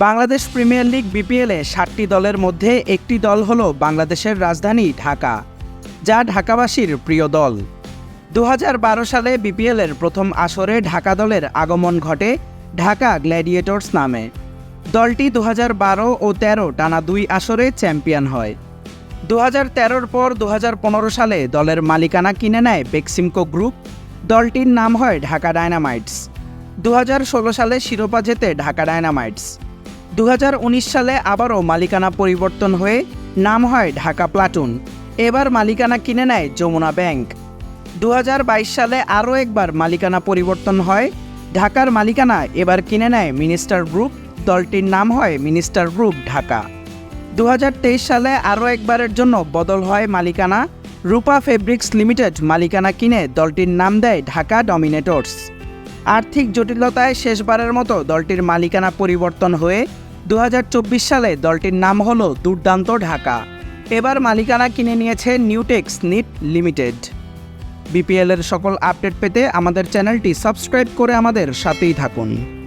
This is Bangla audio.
বাংলাদেশ প্রিমিয়ার লিগ বিপিএলে ষাটটি দলের মধ্যে একটি দল হল বাংলাদেশের রাজধানী ঢাকা, যা ঢাকাবাসীর প্রিয় দল। দু হাজার বারো সালে বিপিএলের প্রথম আসরে ঢাকা দলের আগমন ঘটে ঢাকা গ্ল্যাডিয়েটর্স নামে। দলটি দু হাজার বারো ও তেরো টানা দুই আসরে চ্যাম্পিয়ন হয়। দু হাজার পর দু হাজার পনেরো সালে দলের মালিকানা কিনে নেয় বেক্সিমকো গ্রুপ। দলটির নাম হয় ঢাকা ডায়নামাইটস। দু হাজার ষোলো সালে শিরোপা জেতে ঢাকা ডায়নামাইটস। দু হাজার উনিশ সালে আবারও মালিকানা পরিবর্তন হয়ে নাম হয় ঢাকা প্লাটুন। এবার মালিকানা কিনে নেয় যমুনা ব্যাংক। দু হাজার বাইশ সালে আরও একবার মালিকানা পরিবর্তন হয়। ঢাকার মালিকানা এবার কিনে নেয় মিনিস্টার গ্রুপ দলটির নাম হয় মিনিস্টার গ্রুপ ঢাকা। দু হাজার তেইশ সালে আরও একবারের জন্য বদল হয় মালিকানা। রূপা ফেব্রিক্স লিমিটেড মালিকানা কিনে দলটির নাম দেয় ঢাকা ডমিনেটর্স। আর্থিক জটিলতায় শেষবারের মতো দলটির মালিকানা পরিবর্তন হয়ে দু হাজার চব্বিশ সালে দলটির নাম হল দুর্দান্ত ঢাকা। এবার মালিকানা কিনে নিয়েছে নিউটেক্স নিট লিমিটেড। বিপিএলের সকল আপডেট পেতে আমাদের চ্যানেলটি সাবস্ক্রাইব করে আমাদের সাথেই থাকুন।